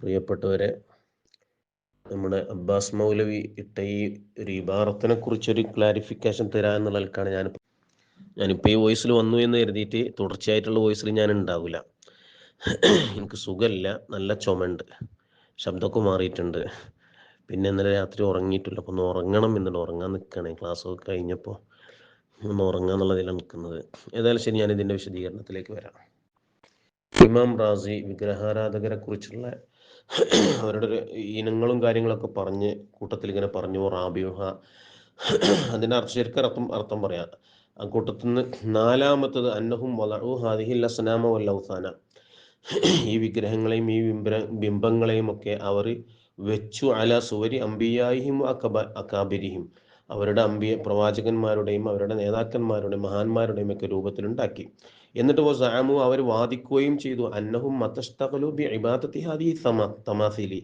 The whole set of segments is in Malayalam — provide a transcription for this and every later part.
പ്രിയപ്പെട്ടവരെ നമ്മുടെ അബ്ബാസ് മൗലവി ഇട്ട ഈ ഒരു ഇബാറത്തിനെ കുറിച്ചൊരു ക്ലാരിഫിക്കേഷൻ തരാ എന്നുള്ള നിലക്കാണ് ഞാൻ ഞാനിപ്പോൾ ഈ വോയിസിൽ വന്നു എന്ന് കരുതിയിട്ട് തുടർച്ചയായിട്ടുള്ള വോയിസിൽ ഞാൻ ഉണ്ടാവില്ല. എനിക്ക് സുഖമില്ല. നല്ല ചുമണ്ട്. ശബ്ദമൊക്കെ മാറിയിട്ടുണ്ട്. പിന്നെ ഇന്നലെ രാത്രി ഉറങ്ങിയിട്ടില്ല. അപ്പോൾ ഒന്ന് ഉറങ്ങണം എന്നുണ്ട് ഉറങ്ങാൻ നിൽക്കണേ ക്ലാസ് ഒക്കെ കഴിഞ്ഞപ്പോൾ ഒന്ന് ഉറങ്ങാൻ എന്നുള്ളതിലാണ് നിൽക്കുന്നത് ഏതായാലും ശരി ഞാൻ ഇതിന്റെ വിശദീകരണത്തിലേക്ക് വരാം. ഇമാം റാസി വിഗ്രഹാരാധകരെ കുറിച്ചുള്ള അവരുടെ ഇനങ്ങളും കാര്യങ്ങളൊക്കെ പറഞ്ഞ് കൂട്ടത്തിൽ ഇങ്ങനെ പറഞ്ഞു റാബിയുഹ അതിന്റെ അർത്ഥം ശരിക്കും അർത്ഥം അർത്ഥം പറയാം. ആ കൂട്ടത്തിൽ നിന്ന് നാലാമത്തത് അന്നഹും ഹാദിഹി ഹാദിഹിൽ അസ്നാമ വല്ലൗസാന ഈ വിഗ്രഹങ്ങളെയും ഈ ബിംബ ബിംബങ്ങളെയും ഒക്കെ അവർ വെച്ചു അല സുവരി അമ്പിയായിഹിം അക്കബ അക്കാബിരിഹിം. അവരുടെ അമ്പിയ പ്രവാചകന്മാരുടെയും അവരുടെ നേതാക്കന്മാരുടെയും മഹാന്മാരുടെയും ഒക്കെ രൂപത്തിലുണ്ടാക്കി. എന്നിട്ട് സാമു അവർ വാദിക്കുകയും ചെയ്തു. അന്നഹും മതസ്തകലു ബി ഇബാദത്തി ഹാദി തമ തമാസിലി.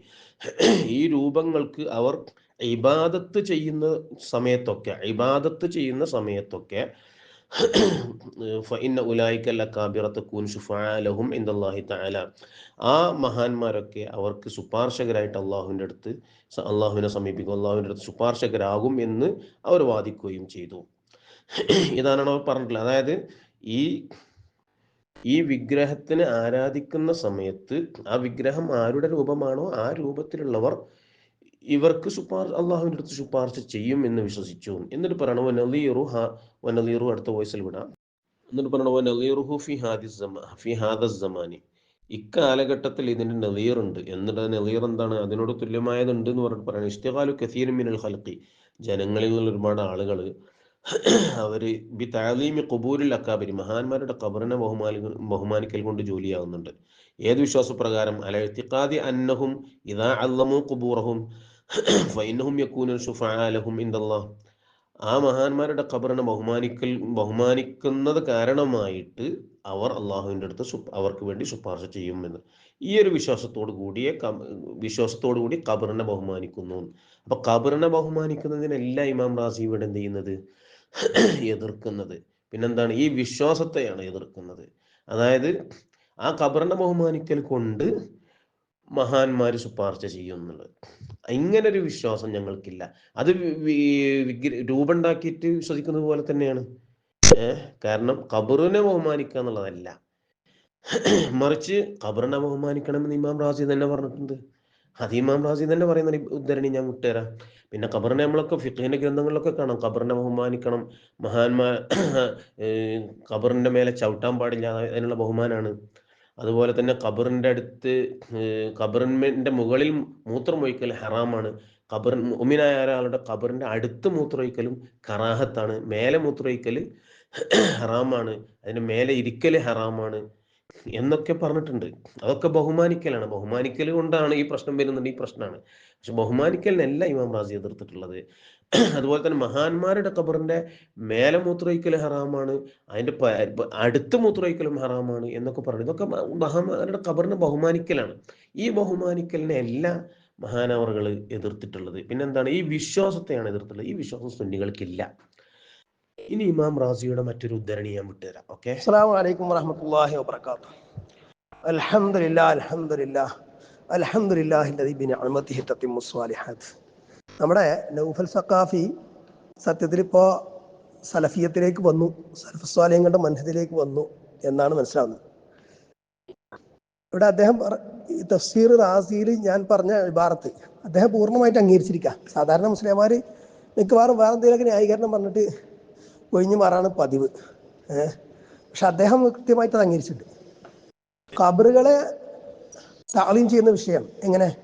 ഈ രൂപങ്ങൾക്ക് അവർ ഇബാദത്ത് ചെയ്യുന്ന സമയത്തൊക്കെ ഇബാദത്ത് ചെയ്യുന്ന സമയത്തൊക്കെ ഫഇന്ന ആ മഹാന്മാരൊക്കെ അവർക്ക് സുപാർശകരായിട്ട് അള്ളാഹുവിന്റെ അടുത്ത് അള്ളാഹുവിനെ സമീപിക്കും. അള്ളാഹുവിന്റെ അടുത്ത് സുപാർശകരാകും എന്ന് അവർ വാദിക്കുകയും ചെയ്തു. ഇതാണ് അവർ പറഞ്ഞിട്ടുള്ളത്. അതായത് ഈ ഈ വിഗ്രഹത്തിന് ആരാധിക്കുന്ന സമയത്ത് ആ വിഗ്രഹം ആരുടെ രൂപമാണോ ആ രൂപത്തിലുള്ളവർ ഇവർക്ക് ശുപാർശ അള്ളാഹുവിന്റെ അടുത്ത് ശുപാർശ ചെയ്യും എന്ന് വിശ്വസിച്ചു. എന്നിട്ട് പറയണം വനലീറു ഹാ വനലീറു അടുത്ത വോയിസിൽ വിടാം. എന്നിട്ട് പറയണം വനലീറുഹു ഫി ഹാദി ഫി ഹാദ സമാനി. ഇക്കാലഘട്ടത്തിൽ ഇതിന്റെ നെളിയറുണ്ട് എന്നിട്ട് നെളിയർ എന്താണ്? അതിനോട് തുല്യമായതുണ്ട് എന്ന് പറഞ്ഞിട്ട് പറയണം ഇഷ്ടകാലു കസീർ മിനൽ ഹൽക്കി ജനങ്ങളിൽ നിന്നുള്ള ഒരുപാട് ആളുകൾ അവർ ബി താലീമി കുബൂരിൽ അക്കാബരി മഹാന്മാരുടെ കബറിനെ ബഹുമാനി ബഹുമാനിക്കൽ കൊണ്ട് ജോലിയാകുന്നുണ്ട് ഏത് വിശ്വാസപ്രകാരം? അല എത്തിക്കാതി അന്നഹും ഇതാ അല്ലമു കുബൂറഹും ഫൈനഹും യക്കൂനു ഷുഫാലഹും ഇന്ദല്ലാ ആ മഹാന്മാരുടെ ഖബറിനെ ബഹുമാനിക്കൽ ബഹുമാനിക്കുന്നത് കാരണമായിട്ട് അവർ അള്ളാഹുവിന്റെ അടുത്ത് അവർക്ക് വേണ്ടി ശുപാർശ ചെയ്യുമെന്ന്. ഈ ഒരു വിശ്വാസത്തോടു കൂടിയ വിശ്വാസത്തോടു കൂടി ഖബറിനെ ബഹുമാനിക്കുന്നു. അപ്പൊ ഖബറിനെ ബഹുമാനിക്കുന്നതിനെല്ലാം ഇമാം റാസി ഇവിടെ എന്ത് ചെയ്യുന്നത്? എതിർക്കുന്നത്. പിന്നെന്താണ്? ഈ വിശ്വാസത്തെയാണ് എതിർക്കുന്നത്. അതായത് ആ ഖബറിനെ ബഹുമാനിക്കൽ കൊണ്ട് മഹാന്മാർ ശുപാർശ ചെയ്യുന്നുള്ളത്. ഇങ്ങനെ ഒരു വിശ്വാസം ഞങ്ങൾക്കില്ല. അത് രൂപം ഉണ്ടാക്കിയിട്ട് വിശ്വസിക്കുന്നത് പോലെ തന്നെയാണ്. കാരണം ഖബറിനെ ബഹുമാനിക്കുക എന്നുള്ളതല്ല. മറിച്ച് ഖബറിനെ ബഹുമാനിക്കണമെന്ന് ഇമാം റാസി തന്നെ പറഞ്ഞിട്ടുണ്ട്. ഇമാം റാസി തന്നെ പറയുന്ന ഉദ്ധരണി ഞാൻ വിട്ടുതരാം. പിന്നെ ഖബറിനെ നമ്മളൊക്കെ ഫിഖിന്റെ ഗ്രന്ഥങ്ങളിലൊക്കെ കാണാം. ഖബറിനെ ബഹുമാനിക്കണം. മഹാന്മാർ ഖബറിന്റെ മേലെ ചവിട്ടാൻ പാടില്ല അതിനുള്ള ബഹുമാനാണ്. അതുപോലെ തന്നെ ഖബറിന്റെ അടുത്ത് ഖബറിന്റെ മുകളിൽ മൂത്രം ഒഴിക്കൽ ഹറാമാണ്. ഖബർ ഒമിനായ ഒരാളുടെ ഖബറിന്റെ അടുത്ത് മൂത്രമൊഴിക്കലും കറാഹത്താണ്. മേലെ മൂത്രമൊഴിക്കൽ ഹറാമാണ്. അതിന് മേലെ ഇരിക്കൽ ഹറാമാണ്. എന്നൊക്കെ പറഞ്ഞിട്ടുണ്ട്. അതൊക്കെ ബഹുമാനിക്കലാണ്. ബഹുമാനിക്കൽ കൊണ്ടാണ് ഈ പ്രശ്നം വരുന്നത്. ഈ പ്രശ്നമാണ് പക്ഷെ ബഹുമാനിക്കലിനല്ല ഇമാം റാസി എതിർത്തിട്ടുള്ളത്. അതുപോലെ തന്നെ മഹാന്മാരുടെ ഖബറിന്റെ മേലെ മൂത്രയിക്കൽ ഹറാമാണ്. അതിന്റെ അടുത്ത് മൂത്രയിക്കലും ഹറാമാണ് എന്നൊക്കെ പറഞ്ഞു ഇതൊക്കെ മഹാന്മാരുടെ ഖബറിനെ ബഹുമാനിക്കലാണ്. ഈ ബഹുമാനിക്കലിനെ എല്ലാ മഹാനവറുകൾ എതിർത്തിട്ടുള്ളത്. പിന്നെന്താണ് ഈ വിശ്വാസത്തെയാണ് എതിർത്തിട്ടുള്ളത്. ഈ വിശ്വാസം സുന്നികൾക്കില്ല. ഇനി ഇമാം റാസിയുടെ മറ്റൊരു ഉദ്ധരണി ഞാൻ വിട്ടുതരാം. ഓക്കെ അൽഹംദുലില്ലാഹ് അൽഹംദുലില്ലാഹ് അൽഹംദുലില്ലാഹി അല്ലദീ ബിനിഅമതിഹി തത്തിമ്മു സ്വാലിഹാത്ത്. നമ്മുടെ നൗഫൽ സഖാഫി സത്യത്തിൽ ഇപ്പോൾ സലഫിയത്തിലേക്ക് വന്നു സലഫ് സ്വാലിഹങ്ങളുടെ മൻഹത്തിലേക്ക് വന്നു എന്നാണ് മനസ്സിലാവുന്നത്. ഇവിടെ അദ്ദേഹം തഫ്സീർ റാസിയിൽ ഞാൻ പറഞ്ഞ വിഭാഗത്ത് അദ്ദേഹം പൂർണമായിട്ട് അംഗീകരിച്ചിരിക്കുക സാധാരണ മുസ്ലിംമാർ മിക്കവാറും വേറെ എന്തെങ്കിലുമൊക്കെ ന്യായീകരണം പറഞ്ഞിട്ട് ഒഴിഞ്ഞു മാറാണ് പതിവ്. ഏഹ് പക്ഷെ അദ്ദേഹം കൃത്യമായിട്ട് അത് അംഗീകരിച്ചിട്ടുണ്ട്. കബറുകളെ താളീം ചെയ്യുന്ന വിഷയം എങ്ങനെ?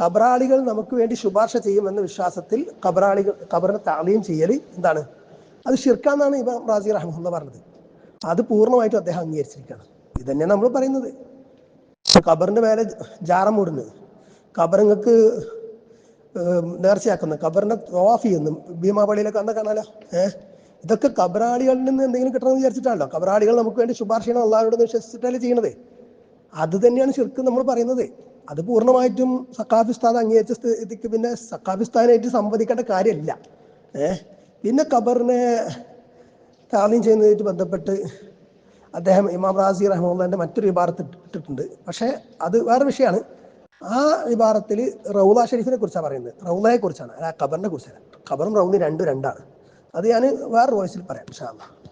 കബറാളികൾ നമുക്ക് വേണ്ടി ശുപാർശ ചെയ്യുമെന്ന വിശ്വാസത്തിൽ കബറാളികൾ കബറിനെ താളീം ചെയ്യൽ എന്താണ്? അത് ഷിർക്കാന്നാണ് ഇമാം റാസി റഹ്മുല്ല പറഞ്ഞത്. അത് പൂർണമായിട്ടും അദ്ദേഹം അംഗീകരിച്ചിരിക്കുകയാണ്. ഇത് തന്നെയാണ് നമ്മൾ പറയുന്നത്. ഖബറിന്റെ മേലെ ജാറം മൂടുന്നത്. ഖബറുങ്ങൾക്ക് നേർച്ചയാക്കുന്നത് ഖബറിനെ ട്രോഫി എന്നും ഭീമാപള്ളിയിലൊക്കെ അന്ന് കാണാലോ? ഏഹ് ഇതൊക്കെ കബറാളികളിൽ നിന്ന് എന്തെങ്കിലും കിട്ടണമെന്ന് വിചാരിച്ചിട്ടാണല്ലോ. കബറാളികൾ നമുക്ക് വേണ്ടി ശുപാർശ ചെയ്യണം അള്ളാഹോട് വിശ്വസിച്ചിട്ടല്ലേ ചെയ്യണത് അത് തന്നെയാണ് ശിർക്ക് നമ്മൾ പറയുന്നത്. അത് പൂർണമായിട്ടും സക്കാഫിസ്ഥാൻ അംഗീകരിച്ച സ്ഥിതിക്ക് പിന്നെ സക്കാഫിസ്ഥാനായിട്ട് സംവദിക്കേണ്ട കാര്യമില്ല ഏഹ് പിന്നെ ഖബറിനെ താലീം ചെയ്യുന്നതായിട്ട് ബന്ധപ്പെട്ട് അദ്ദേഹം ഇമാം റാസി റഹ്മുള്ളന്റെ മറ്റൊരു വിഭാഗത്തിൽ ഇട്ടിട്ടുണ്ട്. പക്ഷേ അത് വേറെ വിഷയമാണ്. ആ ഇബാറത്തിൽ റൗല ഷെരീഫിനെ കുറിച്ചാണ് പറയുന്നത്. റൗലയെ കുറിച്ചാണ്. ആ ഖബറിനെ കുറിച്ചാണ്. ഖബറും റൗലും രണ്ടും രണ്ടാണ്. അത് ഞാൻ വേറെ വോയിസിൽ പറയാം ഇൻഷാ അല്ലാ